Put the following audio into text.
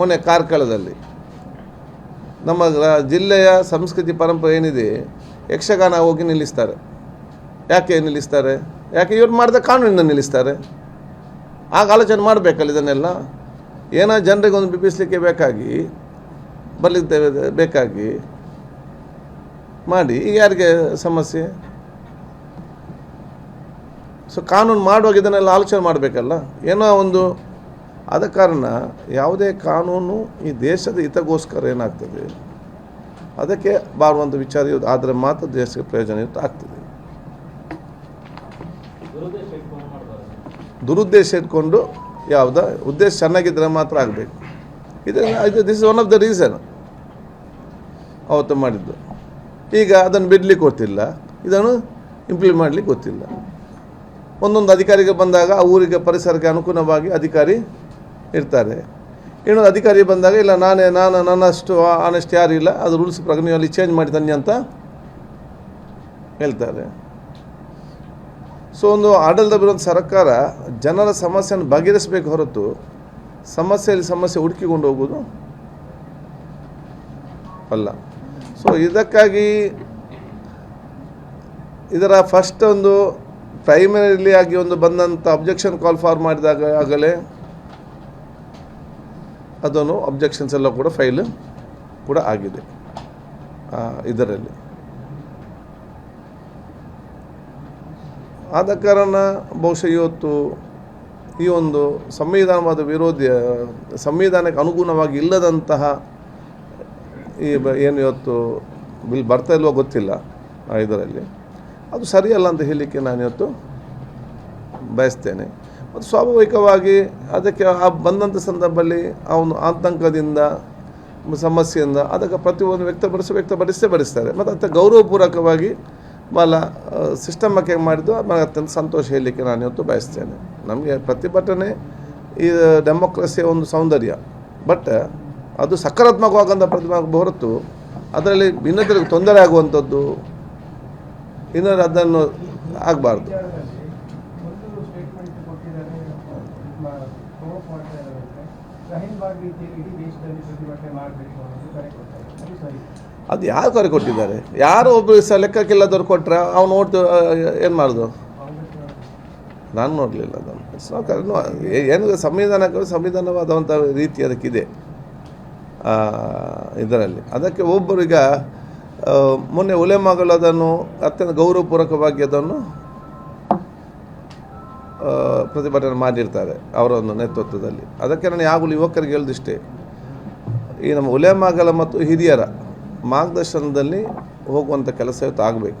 ಮೊನ್ನೆ ಕಾರ್ಕಳದಲ್ಲಿ. ನಮ್ಮ ಜಿಲ್ಲೆಯ ಸಂಸ್ಕೃತಿ ಪರಂಪರೆ ಏನಿದೆ, ಯಕ್ಷಗಾನ ಹೋಗಿ ನಿಲ್ಲಿಸ್ತಾರೆ. ಯಾಕೆ ನಿಲ್ಲಿಸ್ತಾರೆ? ಯಾಕೆ ಇವ್ರು ಮಾಡಿದ ಕಾನೂನಿಂದ ನಿಲ್ಲಿಸ್ತಾರೆ? ಆಗ ಆಲೋಚನೆ ಮಾಡಬೇಕಲ್ಲ ಇದನ್ನೆಲ್ಲ? ಏನೋ ಜನರಿಗೆ ಒಂದು ಬಿಪಿಸ್ಲಿಕ್ಕೆ ಬೇಕಾಗಿ, ಬರಲಿಕ್ಕೆ ಬೇಕಾಗಿ ಮಾಡಿ, ಈಗ ಯಾರಿಗೆ ಸಮಸ್ಯೆ? ಸೊ ಕಾನೂನು ಮಾಡುವಾಗ ಇದನ್ನೆಲ್ಲ ಆಲೋಚನೆ ಮಾಡಬೇಕಲ್ಲ? ಏನೋ ಒಂದು ಆದ ಕಾರಣ ಯಾವುದೇ ಕಾನೂನು ಈ ದೇಶದ ಹಿತಗೋಸ್ಕರ ಏನಾಗ್ತದೆ? ಅದಕ್ಕೆ ಬಾರುವಂಥ ವಿಚಾರ ಇರೋದು ಆದರೆ ಮಾತ್ರ ದೇಶಕ್ಕೆ ಪ್ರಯೋಜನ ಆಗ್ತದೆ. ದುರುದ್ದೇಶ ಇಟ್ಕೊಂಡು ಯಾವುದ ಉದ್ದೇಶ ಚೆನ್ನಾಗಿದ್ದರೆ ಮಾತ್ರ ಆಗಬೇಕು. ಇದು this is one of the reason ಅವತ್ತು ಮಾಡಿದ್ದು. ಈಗ ಅದನ್ನು ಬಿಡ್ಲಿಕ್ಕೆ ಗೊತ್ತಿಲ್ಲ. ಇದನ್ನು ಇಂಪ್ಲಿಮೆಂಟ್ ಮಾಡಲಿಕ್ಕೆ ಗೊತ್ತಿಲ್ಲ. ಒಂದೊಂದು ಅಧಿಕಾರಿಗೆ ಬಂದಾಗ ಆ ಊರಿಗೆ ಪರಿಸರಕ್ಕೆ ಅನುಗುಣವಾಗಿ ಅಧಿಕಾರಿ ಇರ್ತಾರೆ. ಇನ್ನೊಂದು ಅಧಿಕಾರಿ ಬಂದಾಗ, ಇಲ್ಲ, ನಾನೇ, ನಾನು, ನನ್ನಷ್ಟು ಆನೆಸ್ಟ್ ಯಾರು ಇಲ್ಲ, ಅದು ರೂಲ್ಸ್ ಪ್ರಕಾರ ಚೇಂಜ್ ಮಾಡಿ ತನ್ನಿ ಅಂತ ಹೇಳ್ತಾರೆ. ಸೊ ಒಂದು ಆಡಳಿತ ಬರುವಂಥ ಸರ್ಕಾರ ಜನರ ಸಮಸ್ಯೆಯನ್ನು ಬಗೆಹರಿಸಬೇಕು ಹೊರತು ಸಮಸ್ಯೆಯಲ್ಲಿ ಸಮಸ್ಯೆ ಹುಡುಕಿಕೊಂಡು ಹೋಗೋದು ಅಲ್ಲ. ಸೊ ಇದಕ್ಕಾಗಿ ಇದರ ಫಸ್ಟ್ ಒಂದು ಪ್ರೈಮರಿಲಿ ಆಗಿ ಒಂದು ಬಂದಂಥ ಅಬ್ಜೆಕ್ಷನ್ ಕಾಲ್ ಫಾರ್ ಮಾಡಿದಾಗ ಆಗಲೇ ಅದನ್ನು ಅಬ್ಜೆಕ್ಷನ್ಸ್ ಎಲ್ಲ ಕೂಡ ಫೈಲ್ ಕೂಡ ಆಗಿದೆ. ಇದರಲ್ಲಿ. ಆದ ಕಾರಣ ಬಹುಶಃ ಇವತ್ತು ಈ ಒಂದು ಸಂವಿಧಾನವಾದ ವಿರೋಧಿ, ಸಂವಿಧಾನಕ್ಕೆ ಅನುಗುಣವಾಗಿ ಇಲ್ಲದಂತಹ ಈ ಏನು ಇವತ್ತು ಬಿಲ್ ಬರ್ತಾ ಇಲ್ವೋ ಗೊತ್ತಿಲ್ಲ ಇದರಲ್ಲಿ. ಅದು ಸರಿಯಲ್ಲ ಅಂತ ಹೇಳಲಿಕ್ಕೆ ನಾನು ಇವತ್ತು ಬಯಸ್ತೇನೆ. ಮತ್ತು ಸ್ವಾಭಾವಿಕವಾಗಿ ಅದಕ್ಕೆ ಆ ಬಂದಂಥ ಸಂದರ್ಭದಲ್ಲಿ ಅವನು ಆತಂಕದಿಂದ, ಸಮಸ್ಯೆಯಿಂದ ಅದಕ್ಕೆ ಪ್ರತಿಯೊಂದು ವ್ಯಕ್ತಪಡಿಸಿ, ವ್ಯಕ್ತಪಡಿಸೇ ಬಡಿಸ್ತಾರೆ. ಮತ್ತು ಅತ್ಯ ಗೌರವಪೂರ್ವಕವಾಗಿ ಭಾಳ ಸಿಸ್ಟಮಕ್ಕೆ ಮಾಡಿದ್ದು ನನಗೆ ಅತ್ಯಂತ ಸಂತೋಷ ಹೇಳಲಿಕ್ಕೆ ನಾನು ಇವತ್ತು ಬಯಸ್ತೇನೆ. ನಮಗೆ ಪ್ರತಿಭಟನೆ ಈ ಡೆಮೊಕ್ರಸಿಯ ಒಂದು ಸೌಂದರ್ಯ. ಬಟ್ ಅದು ಸಕಾರಾತ್ಮಕವಾಗಂಥ ಪ್ರತಿಭಾ ಹೊರತು ಅದರಲ್ಲಿ ಭಿನ್ನತೆ ತೊಂದರೆ ಆಗುವಂಥದ್ದು ಇನ್ನೊಂದು ಅದನ್ನು ಆಗಬಾರ್ದು ವಿಚಾರದಲ್ಲಿ ಒಂದು ಸ್ಟೇಟ್ಮೆಂಟ್ ಕೊಟ್ಟಿದ್ದಾರೆ ಪ್ರಮೋಟ್ ಮಾಡ್ತಾ ಇರೋದಂದ್ರೆ ಶಹೀನ್ ಬಾಗ್ ರೀತಿಯಲ್ಲಿ ಇಡೀ ದೇಶದಲ್ಲಿ ಪ್ರತಿಭಟನೆ ಮಾಡಬೇಕು ಅನ್ನೋದು ಕರೆ ಕೊಡ್ತಾರೆ ಅದು ಸರಿ ಅದು ಯಾರು ಕರೆ ಕೊಟ್ಟಿದ್ದಾರೆ? ಯಾರು ಒಬ್ಬರು ಸಹ ಲೆಕ್ಕಕ್ಕಿಲ್ಲದವ್ರು ಕೊಟ್ಟರೆ ಅವ್ನು ಓಡ್ತು ಏನು ಮಾಡೋದು? ನಾನು ನೋಡಲಿಲ್ಲ ಅದನ್ನು. ಏ- ಏನು ಸಂವಿಧಾನಕ್ಕೆ ಸಂವಿಧಾನವಾದಂಥ ರೀತಿ ಅದಕ್ಕಿದೆ. ಇದರಲ್ಲಿ. ಅದಕ್ಕೆ ಒಬ್ಬರಿಗ ಮೊನ್ನೆ ಉಲೆಮಗಳು ಅದನ್ನು ಅತ್ಯಂತ ಗೌರವಪೂರ್ವಕವಾಗಿ ಅದನ್ನು ಪ್ರತಿಭಟನೆ ಮಾಡಿರ್ತಾರೆ ಅವರ ಒಂದು ನೇತೃತ್ವದಲ್ಲಿ. ಅದಕ್ಕೆ ನಾನು ಯಾವಾಗಲೂ ಯುವಕರಿಗೆ ಹೇಳೋದಿಷ್ಟೇ, ಈ ನಮ್ಮ ಉಲೆಮಾಗಲ ಮತ್ತು ಹಿರಿಯರ ಮಾರ್ಗದರ್ಶನದಲ್ಲಿ ಹೋಗುವಂಥ ಕೆಲಸ ಇವತ್ತು ಆಗಬೇಕು.